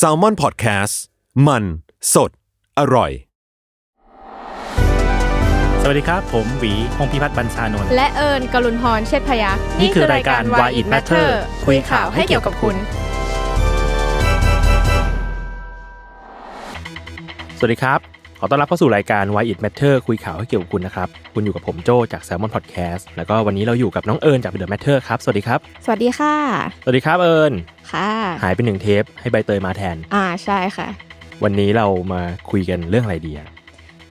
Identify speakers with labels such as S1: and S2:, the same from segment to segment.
S1: s a l ม o n PODCAST มัน สด อร่อย
S2: สวัสดีครับ ผมหวีพงพิพัฒน์บัญชานนท์
S3: และเอิญกลุนพรเชษฐพยักษ์
S2: นี่คือรายการ Why It Matter
S3: คุยข่าวให้เกี่ยวกับคุณ
S2: สวัสดีครับ ขอต้อนรับเข้าสู่รายการ Why It Matter คุยข่าวให้เกี่ยวกับคุณนะครับ คุณอยู่กับผมโจจาก Salmon Podcast แล้วก็วันนี้เราอยู่กับน้องเอิญจาก The Matter ครับ สวัสดีครับ
S3: สวัสดีค่ะ
S2: สวัสดีครับเอิญ
S3: ค่ะ
S2: หายไปหนึ่งเทปให้ใบเตยมาแทน
S3: อ่าใช่ค่ะ
S2: วันนี้เรามาคุยกันเรื่องอะไรดีอะ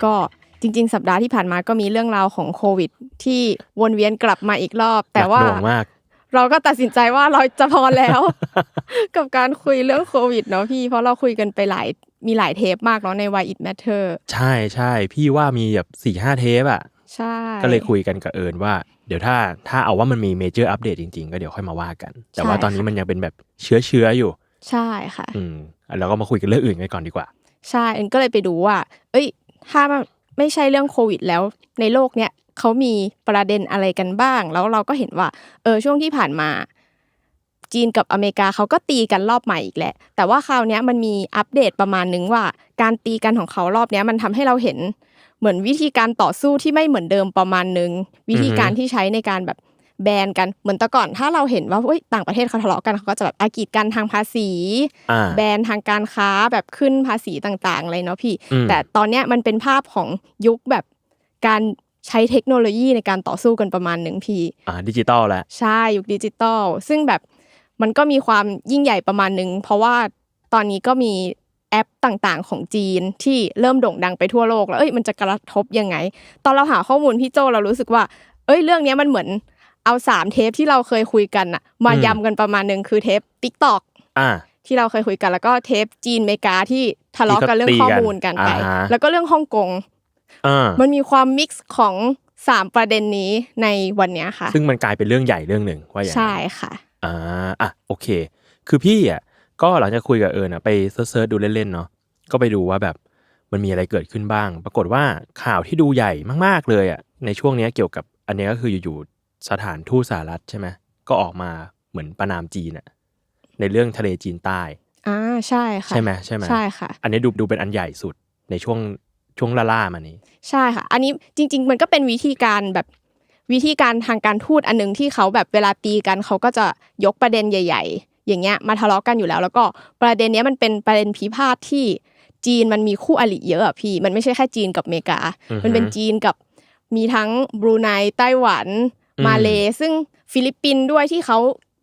S3: ก็จริง ๆ สัปดาห์ที่ผ่านมาก็มีเรื่องราวของโควิด ที่วนเวียนกลับมาอีกรอบ แต่ว่า
S2: หนักหน่วงมาก
S3: เราก็ตัดสินใจว่าเราจะพอแล้ว กับการคุยเรื่องโควิดเนาะพี่ เพราะเราคุยกันไปหลายมีหลายเทปมากเนาะใน Why It Matter
S2: ใช่ใช่พี่ว่ามีแบบสี่ห้าเทปอะ
S3: ใช่
S2: ก็เลยคุยกันกับเอิญว่า เดี๋ยวถ้าถ้าเอาว่ามันมีเมเจอร์อัปเดตจริงๆ ก็เดี๋ยวค่อยมาว่ากัน แต่ว่าตอนนี้มันยังเป็นแบบเชื้อเชื้อๆอยู่
S3: ใช่ค่ะ
S2: อืมแล้วก็มาคุยกันเรื่องอื่นกันก่อนดีกว่า
S3: ใช่เอ็นก็เลยไปดูว่า เอ้ย ถ้ามันไม่ใช่เรื่องโควิดแล้วในโลกเนี้ย เขามีประเด็นอะไรกันบ้าง แล้วเราก็เห็นว่าเออช่วงที่ผ่านมา จีนกับอเมริกาเขาก็ตีกันรอบใหม่อีกแหละ แต่ว่าคราวเนี้ยมันมีอัปเดตประมาณนึงว่า การตีกันของเขารอบเนี้ยมันทำให้เราเห็นเหมือนวิธีการต่อสู้ที่ไม่เหมือนเดิมประมาณนึง วิธีการที่ใช้ในการแบบแบนกันเหมือนแต่ก่อนถ้าเราเห็นว่าเอ้ยต่างประเทศเขาทะเลาะกันเขาก็จะแบบอากีดกันทางภาษี
S2: อ่า
S3: แบรนด์ทางการค้าแบบขึ้นภาษีต่างๆอะไรเนาะพี่
S2: อืม
S3: แต่ตอนเนี้ยมันเป็นภาพของยุคแบบการ ใช้เทคโนโลยีในการต่อสู้กันประมาณหนึ่งพี่
S2: อ่าดิจิตอลแล้ว
S3: ใช่ยุคดิจิตอลซึ่งแบบมันก็มีความยิ่งใหญ่ประมาณหนึ่งเพราะว่าตอนนี้ก็มีแอปต่างๆ ของจีนที่เริ่มโด่งดังไปทั่วโลกแล้วเอ้ยมันจะกระทบยังไง ตอนเราหาข้อมูลพี่โจเรารู้สึกว่า เอ้ยเรื่องเนี้ยมันเหมือนเอาสามเทปที่เราเคยคุยกันอะมา
S2: อืม
S3: ยำกันประมาณหนึ่งคือเทป t ิ k t o k
S2: อ่า
S3: ที่เราเคยคุยกันแล้วก็เทปจีนอเมริกาที่ทะเลาะกันเรื่องข้อมูลกันไป
S2: อ่าฮะ
S3: แล้วก็เรื่องฮ่องกง
S2: อ่า
S3: มันมีความมิกซ์ของสามประเด็นนี้ในวันเนี้ยค่ะ
S2: ซึ่งมันกลายเป็นเรื่องใหญ่เรื่องหนึ่งว่าอย่างนั้น
S3: ใช่ค่ะ
S2: อ่าอะโอเค คือพี่อะก็หลังจากคุยกับเอิญอะไปเซิร์ชๆดูเล่นๆเนาะก็ไปดูว่าแบบมันมีอะไรเกิดขึ้นบ้าง ปรากฏว่าข่าวที่ดูใหญ่มากๆเลยอะในช่วงเนี้ยเกี่ยวกับอันเนี้ยก็คืออยู่ๆสถานทูตสหรัฐใช่ไหมก็ออกมาเหมือนประนามจีนอะในเรื่องทะเลจีนใต้
S3: อ่าใช่ค่ะ
S2: ใช่ไหมใช่ไหม
S3: ใช่ค่ะ
S2: อันนี้ดูดูเป็นอันใหญ่สุดในช่วง ช่วงล่าๆมานี้
S3: ใช่ค่ะ อันนี้จริง ๆ มันก็เป็นวิธีการแบบวิธีการทางการทูตอันหนึงที่เขาแบบเวลาตีกันเขาก็จะยกประเด็นใหญ่ ๆ อย่างเงี้ยมาทะเลาะกันอยู่แล้ว แล้วก็ประเด็นเนี้ยมันเป็นประเด็นพิพาทที่จีนมันมีคู่อริเยอะอะพี่ มันไม่ใช่แค่จีนกับอเมริกา
S2: อือฮึ
S3: มันเป็นจีนกับมีทั้งบรูไนไต้หวัน
S2: อืม
S3: มาเลซึ่งฟิลิปปินส์ด้วยที่เขา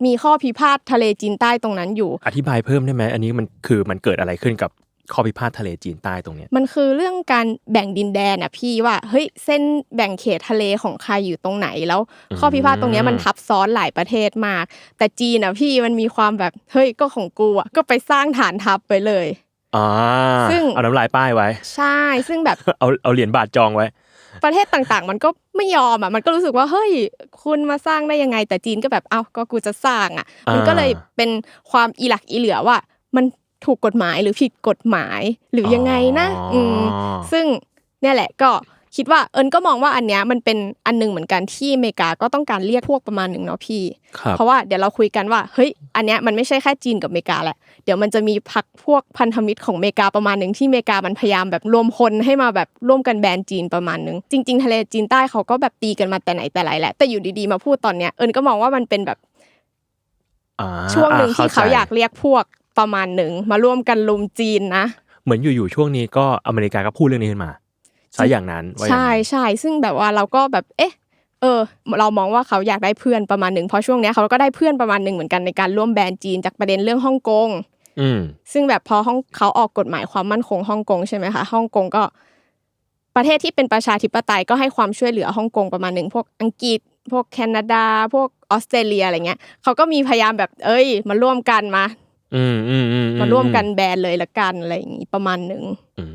S3: มีข้อพิพาททะเลจีนใต้ตรงนั้นอยู่
S2: อธิบายเพิ่มได้ไหมอันนี้มันคือมันเกิดอะไรขึ้นกับ ข้อพิพาททะเลจีนใต้ตรงเนี้ย
S3: มันคือเรื่องการแบ่งดินแดนอะพี่ว่าเฮ้ยเส้นแบ่งเขตทะเลของใครอยู่ตรงไหนแล้ว ข้อพิพาทตรงเนี้ยมันทับซ้อนหลายประเทศมาก แต่จีนอะพี่มันมีความแบบเฮ้ยก็ของกูอะก็ไปสร้างฐานทัพไปเลย
S2: อ่า
S3: ซึ่ง
S2: เอาน้ำลายป้ายไว้
S3: ใช่ซึ่งแบบ
S2: เอาเอาเหรียญบาทจองไว้
S3: ประเทศต่างๆ มันก็ไม่ยอมอะมันก็รู้สึกว่าเฮ้ยคุณมาสร้างได้ยังไง แต่จีนก็แบบเอ้าก็กูจะสร้างอะ
S2: อ่ามั
S3: มันก็เลยเป็นความอีหลักอีเหลือว่ามัน ถูกกฎหมายหรือผิดกฎหมายหรือยังไงนะ
S2: อ๋ออื
S3: มซึ่งเนี่ยแหละก็คิดว่าเอิญก็มองว่าอันเนี้ยมันเป็นอันหนึงเหมือนกันที่อเมริกาก็ต้องการเรียกพวกประมาณหนึ่งเนาะพี่
S2: ครับ
S3: เพราะว่าเดี๋ยวเราคุยกันว่าเฮ้ยอันเนี้ยมันไม่ใช่แค่จีนกับอเมริกาแหละเดี๋ยวมันจะมีพักพวกพันธมิตรของอเมริกาประมาณหนึ่งที่อเมริกามันพยายามแบบรวมพลให้มาแบบร่วมกันแบนจีนประมาณหนึ่งจริง ๆ ทะเลจีนใต้เขาก็แบบตีกันมาแต่ไหนแต่ไรแหละแต่อยู่ดีๆมาพูดตอนเนี้ยเอิญก็มองว่ามันเป็นแบบ
S2: อ่า
S3: ช่วงหนึ่ง
S2: อ่
S3: ที่เขา
S2: ใจ
S3: อยากเรียกพวก ประมาณหนึ่งมาร่วมกันลุมจีนนะ
S2: เหมือนอยู่ๆช่วงนี้ก็อเมริกาก็พูดเรื่องนี้ขึ้นมาซะอย่างนั้นว่าอย่าง
S3: ใช่
S2: นั้น
S3: ใช่ซึ่งแบบว่าเราก็แบบเอ๊ะเออเรามองว่าเขาอยากได้เพื่อนประมาณหนึ่งเพราะช่วงเนี้ยเขาก็ได้เพื่อนประมาณหนึ่งเหมือนกันในการร่วมแบนจีนจากประเด็นเรื่องฮ่องกง
S2: อืม
S3: ซึ่งแบบพอฮ่องเขาออกกฎหมายความมั่นคงฮ่องกงใช่ไหมคะฮ่องกงก็ ประเทศที่เป็นประชาธิปไตยก็ให้ความช่วยเหลือฮ่องกงประมาณหนึ่งพวกอังกฤษ พวกแคนาดา พวกออสเตรเลียอะไรเงี้ยเขาก็มีพยายามแบบเอ้ยมาร่วมกันมา
S2: อื มอืมอืมอื
S3: มาร่วมกันแบนเลยละกันอะไรอย่างงี้ประมาณหนึ่ง
S2: อื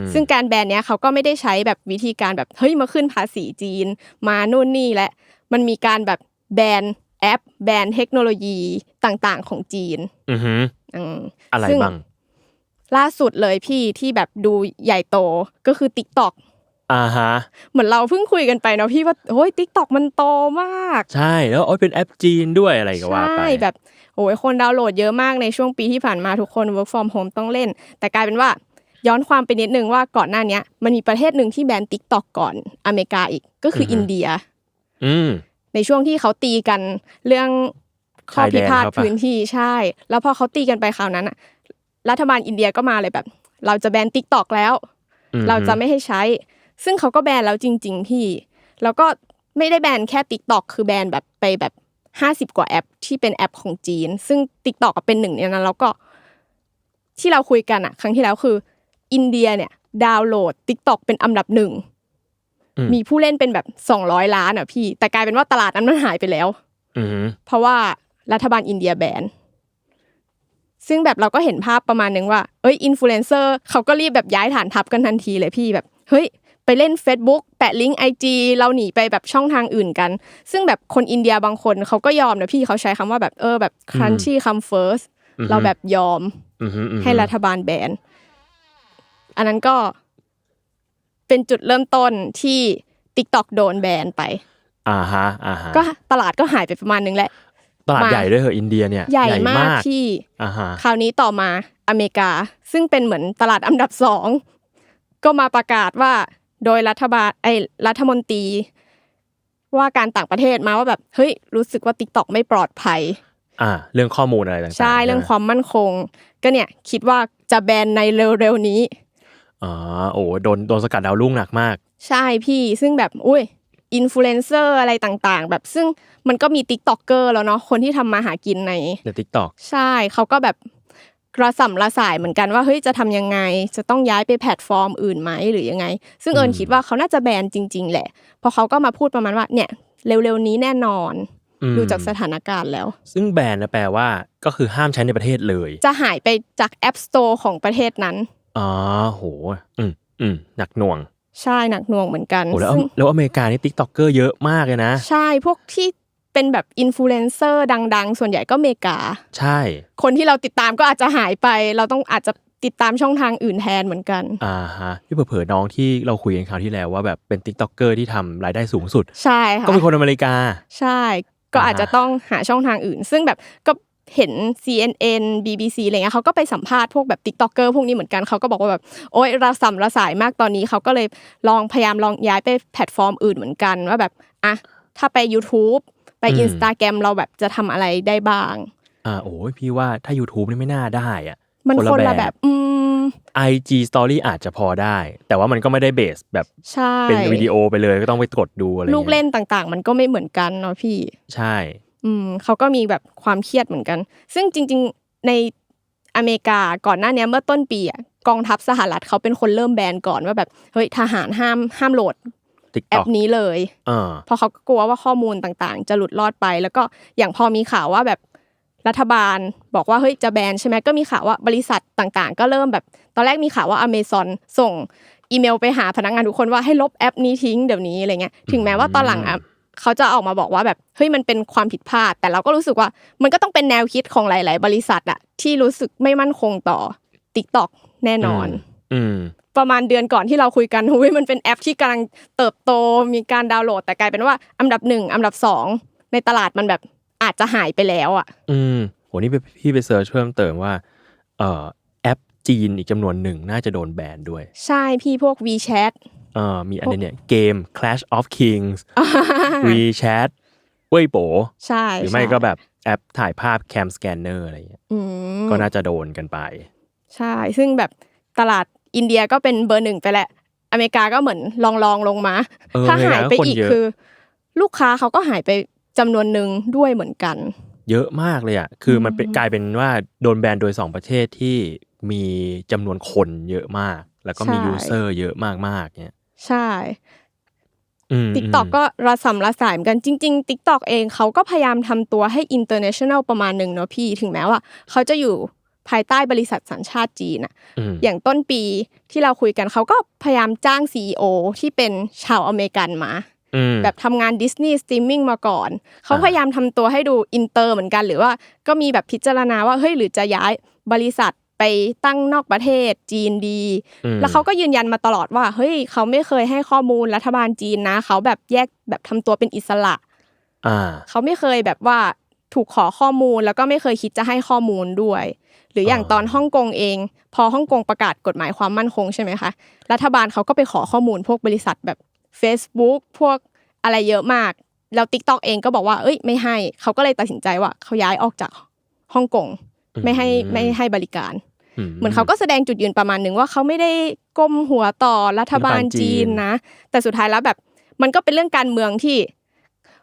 S2: ม
S3: ซึ่งการแบนเนี้ยเขาก็ไม่ได้ใช้แบบวิธีการแบบเฮ้ยมาขึ้นภาษีจีน มานู่นนี่และ มันมีการแบบแบนแอป แบนเทคโนโลยีต่างๆของจีน
S2: อือหือ
S3: อืม
S2: อะไร
S3: ซึ่ง
S2: บ้าง
S3: ล่าสุดเลยพี่ที่แบบดูใหญ่โตก็คือ t ิ k t o k
S2: อ่าฮะ
S3: เหมือนเราเพิ่งคุยกันไปเนาะพี่ว่าโอ้ย t ิ k t o k มันโตมาก
S2: ใช่แล้วโอ้ยเป็นแอปจีนด้วยอะไรก็ว่าไป
S3: ใช่แบบ โอ้ยคนดาวน์โหลดเยอะมากในช่วงปีที่ผ่านมาทุกคน work from home ต้องเล่น แต่กลายเป็นว่าย้อนความไปนิดนึงว่าก่อนหน้าเนี้ยมันมีประเทศหนึ่งที่แบน t ิ k t o k ก่อนอเมริกาอีกก็คืออินเดีย
S2: อืม
S3: ในช่วงที่เขาตีกันเรื่องข้อพิพาท
S2: ชายแดนเขาปะ
S3: พื้นที่ใช่ แล้วพอเขาตีกันไปคราวนั้นอะรัฐบาลอินเดียก็มาเลยแบบ เราจะแบน t ิ k t o k แล้ว
S2: อืม
S3: เราจะไม่ให้ใช้ ซึ่งเขาก็แบนแล้วจริงๆพี่ แล้วก็ไม่ได้แบนแค่ t ิ k t o k คือแบนแบบไปแบบ ห้าสิบกว่าแอปที่เป็นแอปของจีน ซึ่ง t ิ k t o k ก็เป็นหนึ่งในนั้นแล้วก็ที่เราคุยกันอะครั้งที่แล้วคือ อินเดียเนี่ย ดาวน์โหลด t ิ k t o k เป็นอันดับหนึ่ง
S2: อืม
S3: มีผู้เล่นเป็นแบบสองร้อยล้านอะพี่ แต่กลายเป็นว่าตลาดนั้นมันหายไปแล้ว
S2: อืม
S3: เพราะว่ารัฐบาลอินเดียแบนซึ่งแบบเราก็เห็นภาพประมาณนึงว่าเอ้ยอินฟลูเอนเซอร์เขาก็รีบแบบย้ายฐานทัพกันทันทีเลยพี่แบบ เฮ้ย ไปเล่น Facebook แปะลิงก์ไอจีเราหนีไปแบบช่องทางอื่นกัน ซึ่งแบบคนอินเดียบางคนเขาก็ยอมนะพี่เขาใช้คำว่าแบบเออแบบครันชี่คัมเฟิร์สเราแบบยอม
S2: อืมอืมอืม
S3: ให้รัฐบาลแบนอันนั้นก็เป็นจุดเริ่มต้นที่ TikTok โดนแบนไป
S2: อ่าฮะอ่าฮะ
S3: ก็ตลาดก็หายไปประมาณนึงแหละ
S2: ตลาด
S3: มา
S2: ใหญ่ด้วยเหรออินเดียเนี่ย
S3: ใหญ่มากที่
S2: อ่าฮะ
S3: คราวนี้ต่อมาอเมริกา ซึ่งเป็นเหมือนตลาดอันดับสองก็มาประกาศว่า โดยรัฐบาลไอ้รัฐมนตรีว่าการต่างประเทศมาว่าแบบเฮ้ยรู้สึกว่า TikTok ไม่ปลอดภัย
S2: อ่า เรื่องข้อมูลอะไรต่างๆ
S3: ใช่เรื่อง
S2: ไห
S3: ความมั่นคง ก็เนี่ยคิดว่าจะแบนในเร็วๆนี้
S2: อ๋อโอ้โดนโดนสกัดดาวรุ่งหนักมาก
S3: ใช่พี่ซึ่งแบบอุ้ยอินฟลูเอนเซอร์อะไรต่างๆ แบบซึ่งมันก็มีติ๊กต็อกเกอร์แล้วเนาะคนที่ทำมาหากินใน
S2: ในทิกตอก
S3: ใช่เขาก็แบบ กระสัมระสายเหมือนกันว่าเฮ้ยจะทำยังไง จะต้องย้ายไปแพลตฟอร์มอื่นไหมหรือยังไง ซึ่งเอิญคิดว่าเขาน่าจะแบนจริง ๆ แหละเพราะเขาก็มาพูดประมาณว่าเนี่ยเร็วๆนี้แน่นอนดูจากสถานการณ์แล้ว
S2: ซึ่งแบนนะแปลว่าก็คือห้ามใช้ในประเทศเลย
S3: จะหายไปจาก App Store ของประเทศนั้น
S2: อ๋อโห อืมอืมหนักหน่วง
S3: ใช่หนักหน่วงเหมือนกัน
S2: โอ้แล้ว
S3: ซึ่ง
S2: แล้วอเมริกานี่ทิกตอกเกอร์เยอะมากเลยนะ
S3: ใช่พวกที่ เป็นแบบอินฟลูเอนเซอร์ดัง ๆ ส่วนใหญ่ก็อเมริกา
S2: ใช่
S3: คนที่เราติดตามก็อาจจะหายไป เราต้องอาจจะติดตามช่องทางอื่นแทนเหมือนกัน
S2: อ่าฮะที่เผลอๆน้องที่เราคุยกันคราวที่แล้วว่าแบบเป็นทิกตอกเกอร์ที่ทำรายได้สูงสุด
S3: ใช่ค่ะ
S2: ก็เป็นคนอเมริกา
S3: ใช่ ก็
S2: อ่าฮะ
S3: อาจจะต้องหาช่องทางอื่น ซึ่งแบบก็เห็น CNN BBC อะไรเงี้ยเขาก็ไปสัมภาษณ์พวกแบบติ๊กต็อกเกอร์พวกนี้เหมือนกันเขาก็บอกว่าแบบโอ๊ยระสำระสายมากตอนนี้เขาก็เลยลองพยายามลองย้ายไปแพลตฟอร์มอื่นเหมือนกันว่าแบบอะถ้าไป YouTube ไป
S2: อืม
S3: Instagram เราแบบจะทำอะไรได้บ้าง
S2: อ่าโอ้ยพี่ว่าถ้า YouTube นี่ไม่น่าได้อะ
S3: มัน
S2: คน
S3: คน
S2: ละ
S3: ละ
S2: แบ
S3: แบบบอืม
S2: IG Story อาจจะพอได้ แต่ว่ามันก็ไม่ได้เบสแบบ
S3: ใช่
S2: เป็นวิดีโอไปเลยก็ต้องไปกดดูอะไร
S3: ลูก
S2: งี้ย
S3: เล่นต่างๆ มันก็ไม่เหมือนกันเนาะพี่
S2: ใช่
S3: อืมเขาก็มีแบบความเครียดเหมือนกัน ซึ่งจริง ๆในอเมริกาก่อนหน้าเนี้ยเมื่อต้นปีอะกองทัพสหรัฐเขาเป็นคนเริ่มแบนก่อนว่าแบบเฮ้ยทหารห้ามห้ามโหลด
S2: ทิก
S3: แอ
S2: ตอ
S3: ป
S2: ก
S3: นี้เลย
S2: เออ
S3: เพราะเขาก็กลัวว่าข้อมูลต่างๆ จะหลุดรอดไป แล้วก็อย่างพอมีข่าวว่าแบบรัฐบาลบอกว่าเฮ้ยจะแบนใช่ไหมก็มีข่าวว่าบริษัทต่างๆ ก็เริ่มแบบ ตอนแรกมีข่าวว่าอเมซอนส่งอีเมลไปหาพนักงานทุกคนว่าให้ลบแอปนี้ทิ้งเดี๋ยวนี้อะไรเงี้ยถึงแม้ว่าตอนหลังอะเขาจะออกมาบอกว่าแบบเฮ้ยมันเป็นความผิดพลาด แต่เราก็รู้สึกว่ามันก็ต้องเป็นแนวคิดของหลาย ๆ บริษัทอะที่รู้สึกไม่มั่นคงต่อ TikTok แน่นอน
S2: อืม
S3: ประมาณเดือนก่อนที่เราคุยกันหุยมันเป็นแอปที่กำลังเติบโตมีการดาวน์โหลด แต่กลายเป็นว่าอันดับหนึ่งอันดับสองในตลาดมันแบบอาจจะหายไปแล้วอะ
S2: อืมโหนี่ไปพี่ไปเซิร์ชเพิ่มเติมว่าเอ่อแอปจีนอีกจำนวนหนึ่งน่าจะโดนแบนด้วย
S3: ใช่พี่พวก WeChat
S2: เอ่อมีอันนี้เนี่ยเกม Clash of Kings WeChat เว่ยโป
S3: ใช่
S2: หรือไม่
S3: ใช่
S2: ก็แบบแอปถ่ายภาพ Cam Scanner อะไรเงี้ย
S3: อืม
S2: ก็น่าจะโดนกันไป
S3: ใช่ ซึ่งแบบตลาด อินเดียก็เป็นเบอร์หนึ่งไปแหละอเมริกาก็เหมือนลองลองๆลงมา
S2: เออ
S3: ถ้า
S2: อเมริกา
S3: หายไป
S2: ก็คน
S3: อีก
S2: เยอะ
S3: คือ ลูกค้าเขาก็หายไปจำนวนหนึ่งด้วยเหมือนกัน
S2: เยอะมากเลยอะคือมันเป็นกลายเป็นว่าโดนแบนโดยสองประเทศที่มีจำนวนคนเยอะมาก แล้วก็มี
S3: ใช่
S2: ยูเซอร์เยอะมากๆเนี่ย
S3: ใช่
S2: อืม
S3: ติ๊กต็อกก็ระสำระสายเหมือนกันจริงๆ t ิ k t o k เองเขาก็พยายามทำตัวให้ international ประมาณหนึ่งเนาะพี่ ถึงแม้ว่าเขาจะอยู่ ภายใต้บริษัทสัญชาติจีนอะ
S2: อืม
S3: อย่างต้นปีที่เราคุยกันเขาก็พยายามจ้าง CEO ที่เป็นชาวอเมริกันมา
S2: อืม
S3: แบบทำงานดิสนีย์สตรีมมิ่งมาก่อน เขา
S2: อ่า
S3: พยายามทำตัวให้ดูอินเตอร์เหมือนกันหรือว่าก็มีแบบพิจารณาว่าเฮ้ยหรือจะย้ายบริษัทไปตั้งนอกประเทศจีนดี
S2: อืม
S3: แล้วเขาก็ยืนยันมาตลอดว่าเฮ้ยเขาไม่เคยให้ข้อมูลรัฐบาลจีนนะ เขาแบบแยกแบบทำตัวเป็นอิสระ
S2: อ่า
S3: เขาไม่เคยแบบว่าถูกขอข้อมูลแล้วก็ไม่เคยคิดจะให้ข้อมูลด้วย หรืออย่างตอนฮ่องกงเอง พอฮ่องกงประกาศกฎหมายความมั่นคงใช่ไหมคะรัฐบาลเขาก็ไปขอข้อมูลพวกบริษัทแบบ Facebook พวกอะไรเยอะมาก แล้ว TikTok เองก็บอกว่าเอ้ยไม่ให้เขาก็เลยตัดสินใจว่าเขาย้ายออกจากฮ่องกงไม่ให้ไม่ให้บริการ เหมือนเขาก็แสดงจุดยืนประมาณหนึ่งว่าเขาไม่ได้ก้มหัวต่อรัฐบาลจีนนะ แต่สุดท้ายแล้วแบบมันก็เป็นเรื่องการเมืองที่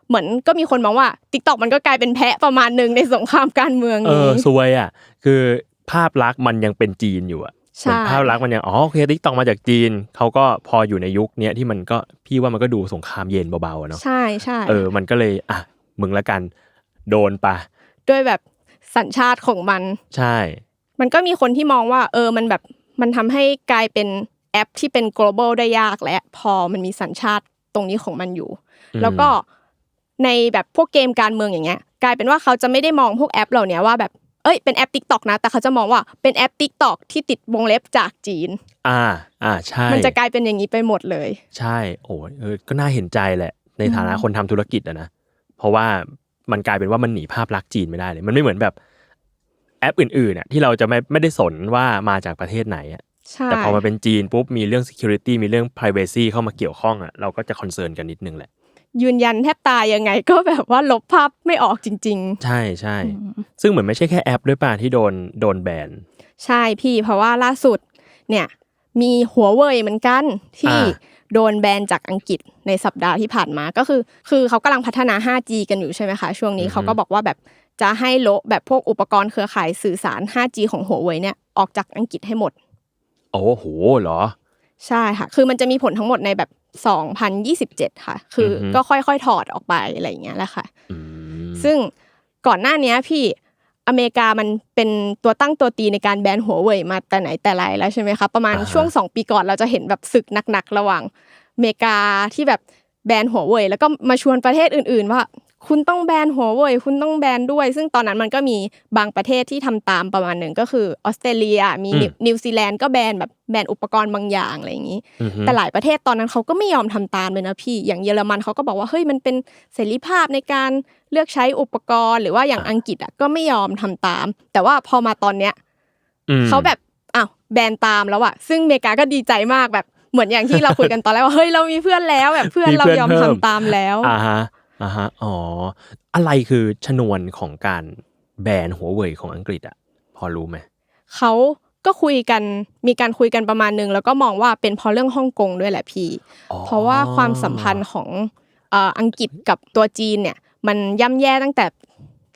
S3: เหมือนก็มีคนมองว่า t ิ k t o k มันก็กลายเป็นแพะประมาณหนึ่งในสงครามการเมือง
S2: เอ
S3: นี้
S2: อซวยอะคือภาพลักษณ์มันยังเป็นจีนอยู่อะ
S3: ใช่
S2: เหมือนภาพลักษณ์มันยังอ๋อโอเคติ๊กตอกมาจากจีนเขาก็พออยู่ในยุคเนี้ยที่มันก็พี่ว่ามันก็ดูสงครามเย็นเบาๆอะเนาะ
S3: ใช่ใช่
S2: เออมันก็เลยอะมึงละกันโดนปะ
S3: ด้วยแบบสัญชาติของมัน
S2: ใช่
S3: มันก็มีคนที่มองว่า เออมันแบบมันทำให้กลายเป็นแอปที่เป็น global ได้ยากและพอมันมีสัญชาติตรงนี้ของมันอยู่ แล้วก็ ในแบบพวกเกมการเมืองอย่างเงี้ยกลายเป็นว่าเขาจะไม่ได้มองพวกแอปเหล่านี้ว่าแบบเอ้ยเป็นแอป TikTok นะ แต่เขาจะมองว่าเป็นแอป TikTok ที่ติดวงเล็บจากจีน
S2: อ่าอ่าใช่
S3: มันจะกลายเป็นอย่างนี้ไปหมดเลย
S2: ใช่ โอ้ยเออก็น่าเห็นใจแหละ ในฐานะคนทำธุรกิจอะนะเพราะว่ามันกลายเป็นว่ามันหนีภาพลักษณ์จีนไม่ได้เลย มันไม่เหมือนแบบแอปอื่นๆน่ะที่เราจะไม่ไม่ได้สนว่ามาจากประเทศไหนอะ
S3: ใช่
S2: แต่พอมาเป็นจีนปุ๊บมีเรื่อง security มีเรื่อง privacy เข้ามาเกี่ยวข้องอะเราก็จะคอนเซิร์นกันนิดนึงแหละ
S3: ยืนยันแทบตายยังไง ก็แบบว่าลบภาพไม่ออกจริง
S2: ใช่ใช่ซึ่งเหมือนไม่ใช่แค่แอปด้วยป่ะที่โดนโดนแบน
S3: ๆใช่พี่เพราะว่าล่าสุดเนี่ยมีหัวเว่ยเหมือนกันที่
S2: อ่า
S3: โดนแบนจากอังกฤษในสัปดาห์ที่ผ่านมาก็คือ คือเขากำลังพัฒนา 5G กันอยู่ใช่ไหมคะ ช่วงนี้เขาก็บอกว่าแบบจะให้โละแบบพวกอุปกรณ์เครือข่ายสื่อสาร 5G ของหัวเว่ยเนี่ยออกจากอังกฤษให้หมด
S2: โอ้โหเหรอ
S3: ใช่ค่ะ คือมันจะมีผลทั้งหมดในแบบ 2027 ค่ะ คืออ
S2: อฮึ
S3: ก็ค่อยๆ ถอดออกไปอะไรอย่างเงี้ยแหละค่ะ
S2: อืม
S3: ซึ่งก่อนหน้านี้พี่อเมริกามันเป็นตัวตั้งตัวตีในการแบนหัวเว่ยมาแต่ไหนแต่ไรแล้วใช่ไหมคะประมาณช่วงสองปีก่อนเราจะเห็นแบบศึกหนักๆระหว่างอเมริกาที่แบบแบนหัวเว่ยแล้วก็มาชวนประเทศอื่น ๆ ว่า คุณต้องแบนหัวเว่ยคุณต้องแบนด้วย ซึ่งตอนนั้นมันก็มีบางประเทศที่ทำตามประมาณหนึ่งก็คือออสเตรเลียมีนิวนิวซีแลนด์ก็แบนแบบแบนอุปกรณ์บางอย่างอะไรอย่างนี้
S2: อือฮึ
S3: แต่หลายประเทศตอนนั้นเขาก็ไม่ยอมทำตามเลยนะพี่ อย่างเยอรมันเขาก็บอกว่าเฮ้ยมันเป็นเสรีภาพในการเลือกใช้อุปกรณ์หรือว่าอย่างอังกฤษอะก็ไม่ยอมทำตาม แต่ว่าพอมาตอนเนี้ย
S2: อืม
S3: เขาแบบอ้าวแบนตามแล้วอะซึ่งอเมริกาก็ดีใจมากแบบเหมือนอย่างที่เราคุยกันตอนแรกว่าเฮ้ยเรามีเพื่อนแล้วแบบเพื่อนเรายอมทำตามแล้ว
S2: อ่าฮะ อ่าฮะอ๋อ อะไรคือชนวนของการแบนหัวเว่ยของอังกฤษอะพอรู้ไหม
S3: เขาก็คุยกันมีการคุยกันประมาณนึง แล้วก็มองว่าเป็นเพราะเรื่องฮ่องกงด้วยแหละพี่
S2: อ๋อ
S3: เพราะว่าความสัมพันธ์ของเอ่ออังกฤษกับตัวจีนเนี่ย มันย่ำแย่ตั้งแต่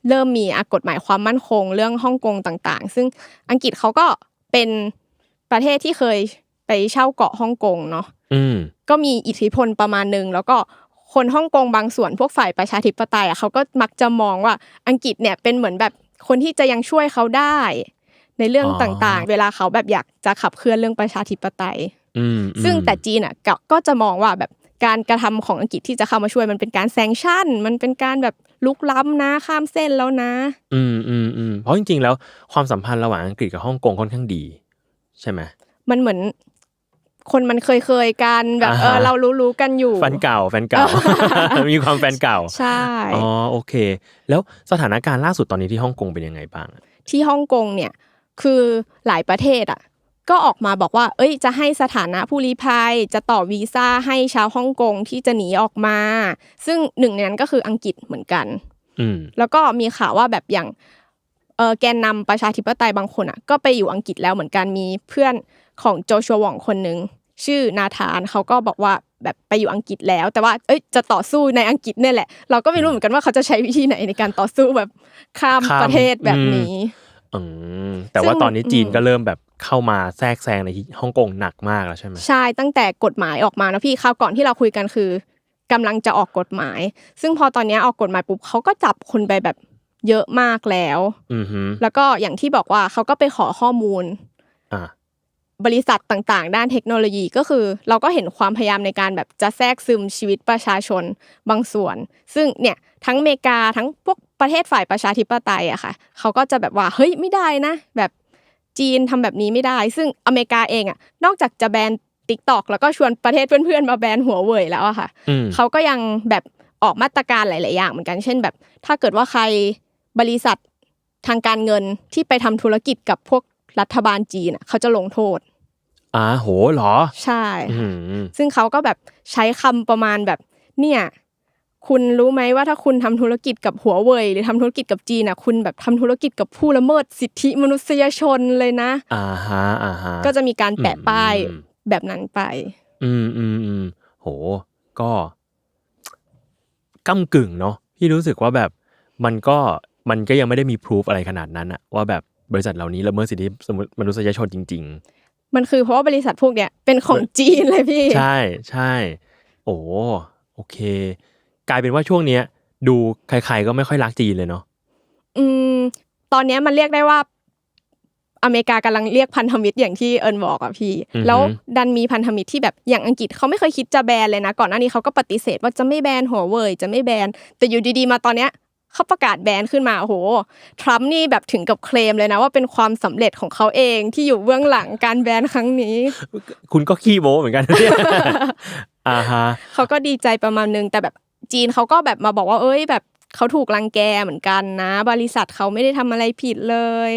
S3: เริ่มมีอะกฎหมายความมั่นคง เรื่องฮ่องกงต่างๆ ซึ่งอังกฤษเขาก็เป็นประเทศที่เคยไปเช่าเกาะฮ่องกงเนาะ
S2: อืม
S3: ก็มีอิทธิพลประมาณหนึ่งแล้วก็ คนฮ่องกงบางส่วนพวกฝ่ายประชาธิปไตยอะเขาก็มักจะมองว่าอังกฤษเนี่ยเป็นเหมือนแบบคนที่จะยังช่วยเขาได้ ในเรื่อง
S2: อ๋อ
S3: ต่างๆ เวลาเขาแบบอยากจะขับเคลื่อนเรื่องประชาธิปไตย
S2: อืม
S3: ซึ่ง
S2: อืม
S3: แต่จีนอะก็ก็จะมองว่าแบบการกระทำของอังกฤษที่จะเข้ามาช่วยมันเป็นการแซงชั่น มันเป็นการแบบลุกล้ำนะข้ามเส้นแล้วนะ
S2: อืมอืมอืมเพราะจริงๆแล้วความสัมพันธ์ระหว่างอังกฤษกับฮ่องกงค่อนข้างดี ใช่ไหม
S3: มันเหมือน คนมันเคยเคยๆกันแบบ
S2: อ่าฮะ
S3: เออเรารู้รู้ๆกันอยู่
S2: แฟนเก่าแฟนเก่า มีความแฟนเก่า
S3: ใช่
S2: อ๋อโอเค แล้วสถานการณ์ล่าสุดตอนนี้ที่ฮ่องกงเป็นยังไงบ้างอะ
S3: ที่ฮ่องกงเนี่ยคือหลายประเทศอะ ก็ออกมาบอกว่า เอ้ย จะให้สถานะผู้ลี้ภัย จะต่อวีซ่าให้ชาวฮ่องกงที่จะหนีออกมา ซึ่งหนึ่งในนั้นก็คืออังกฤษเหมือนกัน
S2: อืม
S3: แล้วก็มีข่าวว่าแบบอย่างเออ แกนนำประชาธิปไตยบางคนอะก็ไปอยู่อังกฤษแล้วเหมือนกันมีเพื่อนของโจชัวหว่องคนหนึ่งชื่อนาธานเขาก็บอกว่าแบบไปอยู่อังกฤษแล้ว แต่ว่าเอ้ยจะต่อสู้ในอังกฤษเนี่ยแหละ เราก็ไม่รู้เหมือนกันว่าเขาจะใช้วิธีไหนในการต่อสู้แบบข้าม
S2: ข้าม
S3: ประเทศแบบ
S2: อืม
S3: นี้
S2: อืมแต่ว่า
S3: ซึ่ง
S2: ตอนนี้จีน
S3: อืม
S2: ก็เริ่มแบบเข้ามาแทรกแซงในฮ่องกงหนักมากแล้วใช่ไหม
S3: ใช่ตั้งแต่กฎหมายออกมานะพี่คราวก่อนที่เราคุยกันคือกำลังจะออกกฎหมาย ซึ่งพอตอนนี้ออกกฎหมายปุ๊บเขาก็จับคนไปแบบ เยอะมากแล้ว
S2: อือฮึ
S3: แล้วก็อย่างที่บอกว่าเขาก็ไปขอข้อมูล
S2: อ่า
S3: บริษัทต่างๆ ด้านเทคโนโลยีก็คือ เราก็เห็นความพยายามในการแบบจะแทรกซึมชีวิตประชาชนบางส่วน ซึ่งเนี่ยทั้งอเมริกาทั้งพวกประเทศฝ่ายประชาธิปไตยอะค่ะเขาก็จะแบบว่าเฮ้ยไม่ได้นะ แบบจีนทำแบบนี้ไม่ได้ ซึ่งอเมริกาเองอะนอกจากจะแบนติ๊กตอกแล้วก็ชวนประเทศเพื่อนๆมาแบนหัวเว่ยแล้วอะค่ะ
S2: อืม
S3: เขาก็ยังแบบออกมาตรการหลาย ๆ อย่างเหมือนกันเช่นแบบ ถ้าเกิดว่าใคร บริษัททางการเงินที่ไปทำธุรกิจกับพวกรัฐบาลจีนอะเขาจะลงโทษ
S2: อ่าโหเหรอ
S3: ใช่
S2: อืม
S3: ซึ่งเขาก็แบบใช้คำประมาณแบบ เนี่ย คุณรู้ไหมว่าถ้าคุณทำธุรกิจกับหัวเว่ยหรือทำธุรกิจกับจีนอะ คุณแบบทำธุรกิจกับผู้ละเมิดสิทธิมนุษยชนเลยนะ
S2: อ่าฮะอ่าฮะ
S3: ก็จะมีการแปะป้าย
S2: อืม
S3: แบบนั้นไป
S2: อืมอืมอืมโห ก็ก้ากึ่งเนาะพี่รู้สึกว่าแบบมันก็ มันก็ยังไม่ได้มีพิสูจอะไรขนาดนั้นอะว่าแบบบริษัทเหล่านี้ละเมิดสิทธิมนุษยชนจริง
S3: มันคือเพราะว่าบริษัทพวกเนี้ยเป็นของจีนเลยพี่
S2: ๆใช่ใช่โอ้โอเค กลายเป็นว่าช่วงเนี้ย ดูใครๆก็ไม่ค่อยรักจีนเลยเนาะ
S3: อืม ตอนเนี้ยมันเรียกได้ว่า อเมริกากำลังเรียกพันธมิตรอย่างที่เอิญบอกอะพี่ แล้วดันมีพันธมิตรที่แบบอย่างอังกฤษเขาไม่เคยคิดจะแบนเลยนะ ก่อนหน้านี้เขาก็ปฏิเสธว่าจะไม่แบนหัวเว่ยจะไม่แบนแต่อยู่ดีๆ มาตอนเนี้ย เขาประกาศแบนขึ้นมาโอ้โหทรัมป์นี่แบบถึงกับเคลมเลยนะว่าเป็นความสำเร็จของเขาเองที่อยู่เบื้องหลังการแบนครั้งนี้
S2: คุณก็ขี้โม้เหมือนกันนะเนี่ยอ่าฮะ
S3: เขาก็ดีใจประมาณนึงแต่แบบจีนเขาก็แบบมาบอกว่าเอ้ย แบบเขาถูกรังแกเหมือนกันนะ บริษัทเขาไม่ได้ทำอะไรผิดเลย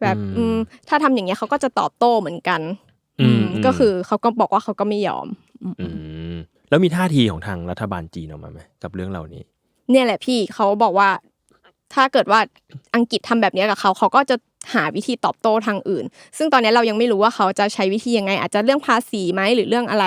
S3: แบบ
S2: อืม
S3: อืมถ้าทำอย่างเงี้ยเขาก็จะตอบโต้เหมือนกัน
S2: อืม
S3: อืม
S2: อืม
S3: ก็คือเขาก็บอกว่าเขาก็ไม่ยอม
S2: อืมแล้วมีท่าทีของทางรัฐบาลจีนออกมาไหมกับเรื่องเหล่านี้
S3: เนี่ยแหละพี่เขาบอกว่า ถ้าเกิดว่าอังกฤษทำแบบเนี้ยกับเขาเขาก็จะหาวิธีตอบโต้ทางอื่น ซึ่งตอนนี้เรายังไม่รู้ว่าเขาจะใช้วิธียังไง อาจจะเรื่องภาษีไหมหรือเรื่องอะไร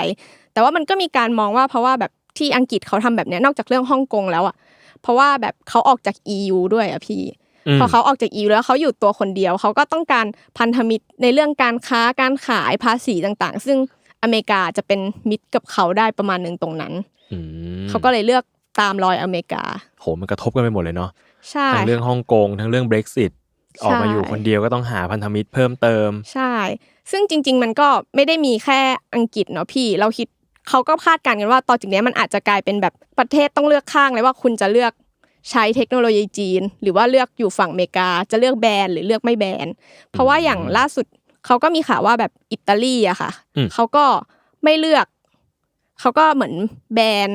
S3: แต่ว่ามันก็มีการมองว่าเพราะว่าแบบที่อังกฤษเขาทำแบบเนี้ยนอกจากเรื่องฮ่องกงแล้วอะ เพราะว่าแบบเขาออกจาก EU ด้วยอะพี่
S2: อืม
S3: พอเขาออกจาก EU แล้วเขาอยู่ตัวคนเดียว เขาก็ต้องการพันธมิตรในเรื่องการค้าการขายภาษีต่างๆ ซึ่งอเมริกาจะเป็นมิตรกับเขาได้ประมาณหนึ่งตรงนั้น
S2: อืม
S3: เขาก็เลยเลือก ตามรอยอเมริกา
S2: โหมันกระทบกันไปหมดเลยเนาะ
S3: ใช่
S2: ทั้งเรื่องฮ่องกงทั้งเรื่อง Brexit ออกมาอยู่คนเดียวก็ต้องหาพันธมิตรเพิ่มเติม
S3: ใช่ ซึ่งจริง ๆ มันก็ไม่ได้มีแค่อังกฤษเนาะพี่ เราคิดเขาก็คาดการณ์กันว่าต่อจากเนี้ยมันอาจจะกลายเป็นแบบประเทศต้องเลือกข้างเลยว่าคุณจะเลือกใช้เทคโนโลยีจีน หรือว่าเลือกอยู่ฝั่งอเมริกา จะเลือกแบนหรือเลือกไม่แบนเพราะว่าอย่างล่าสุดเขาก็มีข่าวว่าแบบอิตาลีอะค่ะ
S2: อืม
S3: เขาก็ไม่เลือกเขาก็เหมือนแบน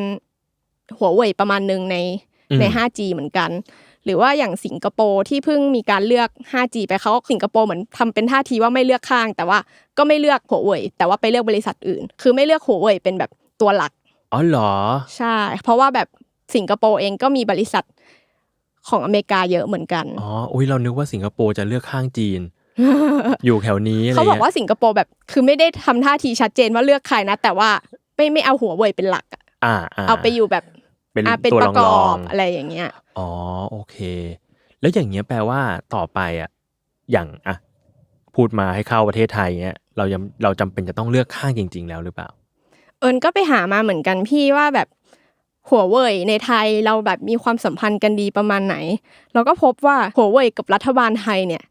S3: หัวเว่ยประมาณหนึ่งใน
S2: อืม
S3: ใน 5G เหมือนกัน หรือว่าอย่างสิงคโปร์ที่เพิ่งมีการเลือก 5G ไปเขาสิงคโปร์เหมือนทำเป็นท่าทีว่าไม่เลือกข้าง แต่ว่าก็ไม่เลือกหัวเว่ยแต่ว่าไปเลือกบริษัทอื่น คือไม่เลือกหัวเว่ยเป็นแบบตัวหลัก
S2: อ๋อเหรอ
S3: ใช่ เพราะว่าแบบสิงคโปร์เองก็มีบริษัทของอเมริกาเยอะเหมือนกัน
S2: อ๋อ อุ้ยเรานึกว่าสิงคโปร์จะเลือกข้างจีน อยู่แถวนี้อะไร
S3: เขาบอก
S2: เงี้ย
S3: ว่าสิงคโปร์แบบ คือไม่ได้ทำท่าทีชัดเจนว่าเลือกใครนะ แต่ว่าไม่ไม่เอาหัวเว่ยเป็นหลักอะ
S2: อ่าอ่า
S3: เอาไปอยู่แบบ
S2: เป็น
S3: อะเป็น
S2: ตัว
S3: ป
S2: ร
S3: ระกอ
S2: อบง
S3: อะไรอย่างเงี้ย
S2: ๆอ๋อโอเค แล้วอย่างเงี้ยแปลว่าต่อไปอะอย่างอะพูดมาให้เข้าประเทศไทยเงี้ยเรายังเราจำเป็นจะต้องเลือกข้างจริง ๆ แล้วหรือเปล่า
S3: เอิญก็ไปหามาเหมือนกันพี่ว่าแบบหัวเว่ยในไทยเราแบบมีความสัมพันธ์กันดีประมาณไหน เราก็พบว่าหัวเว่ยกับรัฐบาลไทยเนี่ย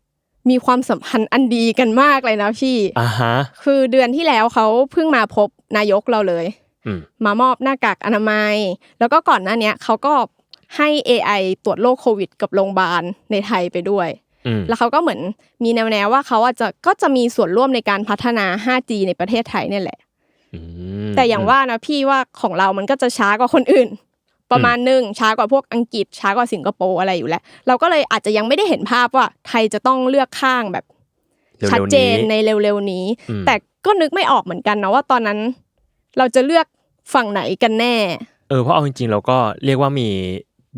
S3: มีความสัมพันธ์อันดีกันมากเลยนะพี่
S2: อ่าฮะ
S3: คือเดือนที่แล้วเขาเพิ่งมาพบนายกเราเลย
S2: อื ม
S3: มามอบหน้ากากอนามัย แล้วก็ก่อนหน้าเนี้ยเขาก็ให้ AI ตรวจโรคโควิด กับโรงพยาบาลในไทยไปด้วย
S2: อืม
S3: แล้วเขาก็เหมือนมีแนวๆว่าเขาอาจจะก็จะมีส่วนร่วมในการพัฒนา 5G ในประเทศไทยเนี่ยแหละ
S2: อืม
S3: แต่อย่างว่านะพี่ว่าของเรามันก็จะช้ากว่าคนอื่น ประมาณหนึ่งช้ากว่าพวกอังกฤษ ช้ากว่าสิงคโปร์อะไรอยู่แล้ว เราก็เลยอาจจะยังไม่ได้เห็นภาพว่าไทยจะต้องเลือกข้างแบบ
S2: ร็วๆ
S3: ชัดเจนในเร็วๆนี้
S2: อืม
S3: แต่ก็นึกไม่ออกเหมือนกันนะว่าตอนนั้น เราจะเลือก ฝั่งไหนกันแน่
S2: เออเพราะเอาจริงๆเราก็เรียกว่ามี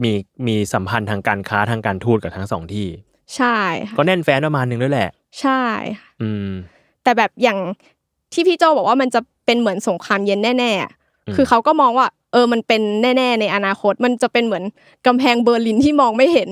S2: มีมีสัมพันธ์ทางการค้าทางการทูตกับทั้งสองที่
S3: ใช่ค่ะ
S2: ก็แน่นแฟนประมาณหนึ่งด้วยแหละ
S3: ใช่ค่ะ
S2: อืม
S3: แต่แบบอย่างที่พี่โจบอกว่ามันจะเป็นเหมือนสงครามเย็นแน่ๆอะ
S2: อืม
S3: คือเขาก็มองว่า เออมันเป็นแน่ ๆ ในอนาคต มันจะเป็นเหมือนกำแพงเบอร์ลินที่มองไม่เห็น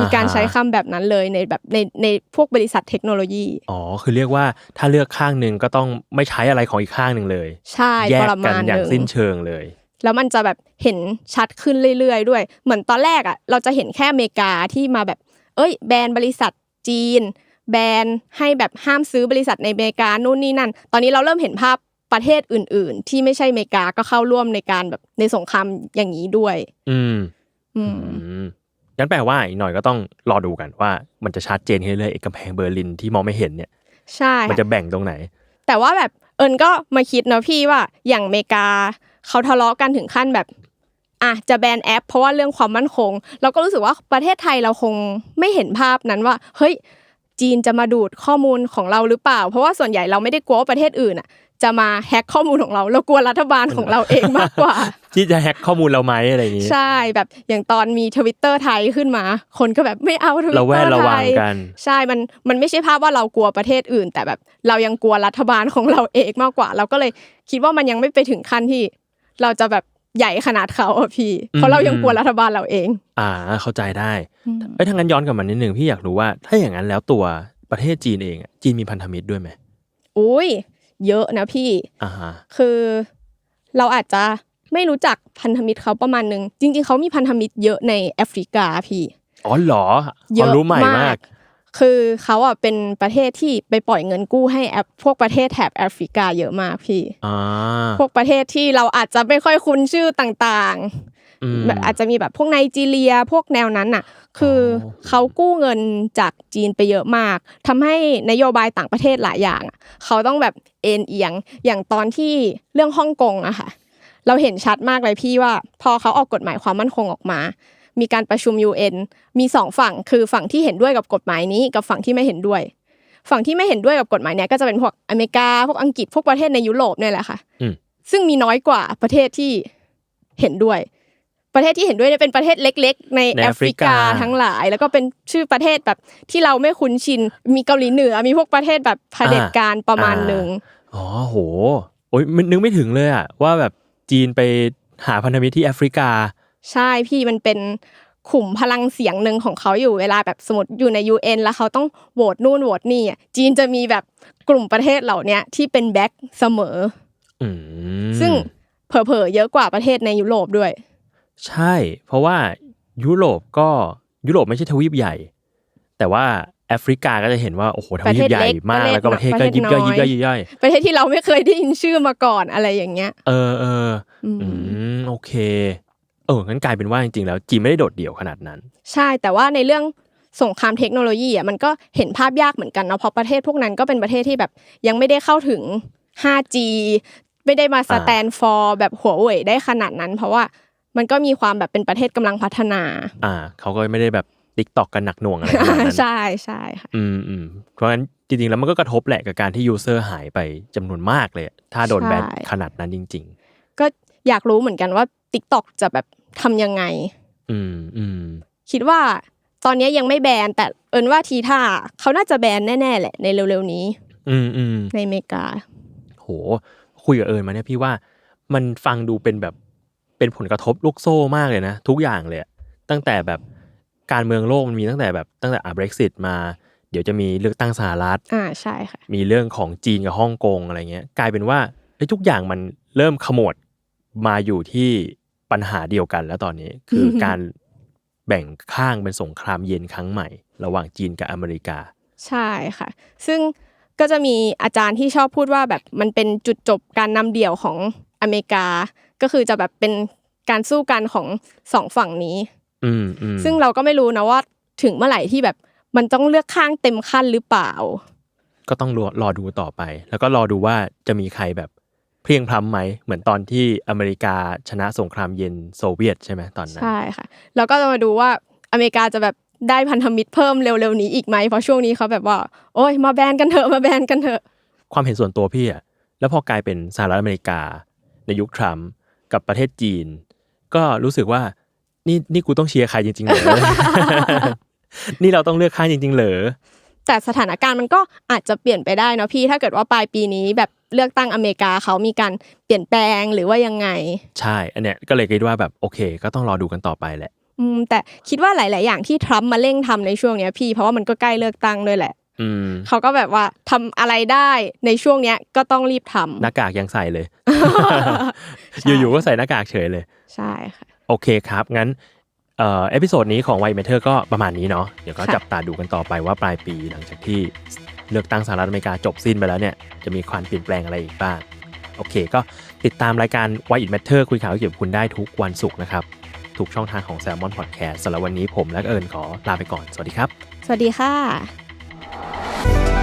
S3: มีการใช้คำแบบนั้นเลยในแบบในในพวกบริษัทเทคโนโลยี
S2: อ๋อ คือเรียกว่าถ้าเลือกข้างหนึ่งก็ต้องไม่ใช้อะไรของอีกข้างหนึ่งเลย
S3: ใช่
S2: แย
S3: ป
S2: ก
S3: ระ
S2: กั
S3: มาณ
S2: อย่า
S3: ห
S2: ง
S3: นึ่ง
S2: สิ้นเชิงเลย
S3: แล้วมันจะแบบเห็นชัดขึ้นเรื่อยๆ ด้วย เหมือนตอนแรกอะ เราจะเห็นแค่อเมริกาที่มาแบบ เอ้ย แบนบริษัทจีน แบนให้แบบห้ามซื้อบริษัทในอเมริกานู่นนี่นั่น ตอนนี้เราเริ่มเห็นภาพประเทศอื่น ๆ ที่ไม่ใช่อเมริกาก็เข้าร่วมในการแบบในสงครามอย่างนี้ด้วย
S2: อืม
S3: อืม
S2: อืม งั้นแปลว่าอีกหน่อยก็ต้องรอดูกันว่ามันจะชัดเจนขึ้นเรื่อยๆไอ้กำแพงเบอร์ลินที่มองไม่เห็นเนี่ย
S3: ใช่
S2: มันจะแบ่งตรงไหน
S3: แต่ว่าแบบเอิญก็มาคิดนะพี่ว่าอย่างอเมริกาเขาทะเลาะกันถึงขั้นแบบอะจะแบนแอป เพราะว่าเรื่องความมั่นคง เราก็รู้สึกว่าประเทศไทยเราคงไม่เห็นภาพนั้นว่า เฮ้ยจีนจะมาดูดข้อมูลของเราหรือเปล่า เพราะว่าส่วนใหญ่เราไม่ได้กลัวประเทศอื่นอะ จะมาแฮ็กข้อมูลของเรา เรากลัวรัฐบาลของเราเองมากกว่า
S2: ที่จะแฮ็กข้อมูลเราไหมอะไรอย่างนี้
S3: ใช่แบบอย่างตอนมีทวิตเตอร์ไทยขึ้นมา คนก็แบบไม่เอาทวิต
S2: เรา
S3: เต
S2: แว
S3: อ
S2: ด
S3: ร์
S2: ระ
S3: ไท
S2: วัง
S3: ย
S2: กัน
S3: ใช่มันมันไม่ใช่ภาพว่าเรากลัวประเทศอื่น แต่แบบเรายังกลัวรัฐบาลของเราเองมากกว่า เราก็เลยคิดว่ามันยังไม่ไปถึงขั้นที่ เราจะแบบใหญ่ขนาดเขาอะพี่ เพราะเรายังกลัวรัฐบาลเราเอง
S2: อ่าเข้าใจได้เอ้ยถ้างั้นย้อนกลับมานิดนึงพี่อยากรู้ว่า ถ้าอย่างนั้นแล้วตัวประเทศจีนเองอะจีนมีพันธมิตรด้วยไหม
S3: อุ้ย เยอะนะพี่
S2: อ่าฮะ
S3: คือเราอาจจะไม่รู้จักพันธมิตรเขาประมาณนึง จริง ๆเขามีพันธมิตรเยอะในแอฟริกาพี่
S2: อ๋อเหรอ
S3: เย
S2: ควา
S3: อะ
S2: มรู้ใหม่
S3: มามา
S2: กก
S3: คือเขาอะเป็นประเทศที่ไปปล่อยเงินกู้ให้แอปพวกประเทศแถบแอฟริกาเยอะมากพี่
S2: อ่า
S3: พวกประเทศที่เราอาจจะไม่ค่อยคุ้นชื่อต่าง
S2: อืม
S3: ๆแบบอาจจะมีแบบพวกไนจีเรียพวกแนวนั้นน่ะ คืออ
S2: อ
S3: เขากู้เงินจากจีนไปเยอะมากทำให้นโยบายต่างประเทศหลายอย่างอะเขาต้องแบบเอ็นเอียงอย่างตอนที่เรื่องฮ่องกงอะค่ะ เราเห็นชัดมากเลยพี่ว่า พอเขาออกกฎหมายความมั่นคงออกมา มีการประชุม UN มีสองฝั่งคือฝั่งที่เห็นด้วยกับกฎหมายนี้กับฝั่งที่ไม่เห็นด้วยฝั่งที่ไม่เห็นด้วยกับกฎหมายเนี้ยก็จะเป็นพวกอเมริกาพวกอังกฤษพวกประเทศในยุโรปเนี่ยแหละค่ะ
S2: อืม
S3: ซึ่งมีน้อยกว่าประเทศที่เห็นด้วย ประเทศที่เห็นด้วยเนี่ยเป็นประเทศเล็ก ๆ ใน
S2: ใน
S3: แอ
S2: แอ
S3: ฟ
S2: ฟริ
S3: ริ
S2: กา
S3: กาทั้งหลาย แล้วก็เป็นชื่อประเทศแบบที่เราไม่คุ้นชิน มีเกาหลีเหนือ มีพวกประเทศแบบเผด็จการประมาณหนึ่ง
S2: อ๋อโหโอ้ยมันนึกไม่ถึงเลยอะว่าแบบจีนไปหาพันธมิตรที่แอฟริกา
S3: ใช่พี่มันเป็นขุมพลังเสียงหนึ่งของเขาอยู่เวลาแบบสมมติอยู่ใน UN แล้วเขาต้องโหวตนู่นโหวตนี่อะจีนจะมีแบบกลุ่มประเทศเหล่าเนี้ยที่เป็นแบ็คเสมอ
S2: อืม
S3: ซึ่งเผลอๆเยอะกว่าประเทศในยุโรปด้วย
S2: ใช่ เพราะว่ายุโรปก็ยุโรปไม่ใช่ทวีปใหญ่ แต่ว่าแอฟริกาก็จะเห็นว่าโอ้โหทวีปใหญ่มาก
S3: ประเทศเล็ก
S2: แล้วก็ประเทศก็
S3: ประเทศ
S2: ยิบย่อย
S3: น้อย
S2: ยิบย่อยยิบย่อย
S3: ประเทศที่เราไม่เคยได้ยินชื่อมาก่อนอะไรอย่างเงี้ย
S2: เออเออ
S3: อืม
S2: อืมโอเค เอองั้นกลายเป็นว่าจริงๆแล้วจีนไม่ได้โดดเดี่ยวขนาดนั้น
S3: ใช่แต่ว่าในเรื่องสงครามเทคโนโลยีอะมันก็เห็นภาพยากเหมือนกันเนาะเพราะประเทศพวกนั้นก็เป็นประเทศที่แบบยังไม่ได้เข้าถึง 5G ไม่ได้มาส
S2: อ่า
S3: แตนฟอร์แบบหัวเว่ยได้ขนาดนั้น เพราะว่า มันก็มีความแบบเป็นประเทศกำลังพัฒนา
S2: อ่าเขาก็ไม่ได้แบบติ๊กตอกกันหนักหน่วงอะไรขนาดนั้น
S3: ใช่ใช่ค่ะ
S2: อืมอืมเพราะงั้นจริงๆแล้วมันก็กระทบแหละกับการที่ยูเซอร์หายไปจำนวนมากเลยอะถ้าโดนแบน
S3: ใช่
S2: ขนาดนั้นจริง
S3: ก็อยากรู้เหมือนกันว่า TikTok จะแบบทำยังไง
S2: ๆอืมอืม
S3: คิดว่าตอนนี้ยังไม่แบนแต่เอินว่าทีท่าเขาน่าจะแบนแน่ๆแหละในเร็วๆนี้
S2: อืมอืม
S3: ในอเมริกา
S2: โห คุยกับเอิญมาเนี่ยพี่ว่ามันฟังดูเป็นแบบ เป็นผลกระทบลูกโซ่มากเลยนะ ทุกอย่างเลยอะตั้งแต่แบบการเมืองโลกมันมีตั้งแต่แบบตั้งแต่อ่า Brexit มา เดี๋ยวจะมีเลือกตั้งสหรัฐ
S3: อ่าใช่ค่ะ
S2: มีเรื่องของจีนกับฮ่องกงอะไรเงี้ย กลายเป็นว่าเอ้ยทุกอย่างมันเริ่มขมวดมาอยู่ที่ปัญหาเดียวกันแล้วตอนนี้คือการแบ่งข้างเป็นสงครามเย็นครั้งใหม่ ระหว่างจีนกับอเมริกา
S3: ใช่ค่ะ ซึ่งก็จะมีอาจารย์ที่ชอบพูดว่าแบบมันเป็นจุดจบการนำเดี่ยวของอเมริกา ก็คือจะแบบเป็นการสู้กันของสองฝั่งนี้
S2: อืมอืม
S3: ซึ่งเราก็ไม่รู้นะว่าถึงเมื่อไหร่ที่แบบมันต้องเลือกข้างเต็มขั้นหรือเปล่า
S2: ก็ต้องรอรอดูต่อไป แล้วก็รอดูว่าจะมีใครแบบเพลียงพล้ำไหมเหมือนตอนที่อเมริกาชนะสงครามเย็นโซเวียตใช่ไหมตอนนั้น
S3: ใช่ค่ะ แล้วก็จะมาดูว่าอเมริกาจะแบบได้พันธมิตรเพิ่มเร็วๆนี้อีกไหมเพราะช่วงนี้เขาแบบว่า โอ้ยมาแบนกันเถอะมาแบนกันเถอะ
S2: ความเห็นส่วนตัวพี่อะแล้วพอกลายเป็นสหรัฐอเมริกาในยุคทรัมป์ กับประเทศจีน ก็รู้สึกว่านี่นี่กูต้องเชียร์ใครจริง ๆ เหรอ นี่เราต้องเลือกข้างจริง ๆ เหรอ
S3: แต่สถานการณ์มันก็อาจจะเปลี่ยนไปได้เนาะพี่ ถ้าเกิดว่าปลายปีนี้แบบเลือกตั้งอเมริกาเขามีการเปลี่ยนแปลงหรือว่ายังไง
S2: ใช่ อันเนี้ยก็เลยคิดว่าแบบโอเค ก็ต้องรอดูกันต่อไปแหละ
S3: อืมแต่คิดว่าหลาย ๆ อย่างที่ทรัมป์มาเร่งทำในช่วงเนี้ยพี่ เพราะว่ามันก็ใกล้เลือกตั้งด้วยแหละ
S2: อืม
S3: เขาก็แบบว่าทำอะไรได้ในช่วงเนี้ยก็ต้องรีบทำ
S2: หน้ากากยังใส่เลย
S3: ใช่
S2: อยู่ๆก็ใส่หน้ากากเฉยเลย
S3: ใช่ค่ะ
S2: โอเคครับ งั้นเอ่อเอพิโซดนี้ของไวเมเทอร์ก็ประมาณนี้เนาะเดี๋ยวก็
S3: ค่ะ
S2: จับตาดูกันต่อไปว่าปลายปีหลังจากที่เลือกตั้งสหรัฐอเมริกาจบสิ้นไปแล้วเนี่ยจะมีความเปลี่ยนแปลงอะไรอีกบ้างโอเค ก็ติดตามรายการ Why It Matter คุยข่าวเกี่ยวกับคุณได้ทุกวันศุกร์นะครับ ทุกช่องทางของ Salmon Podcast สำหรับวันนี้ผมและเอิญขอลาไปก่อน สวัสดีครับ
S3: สวัสดีค่ะ Thank you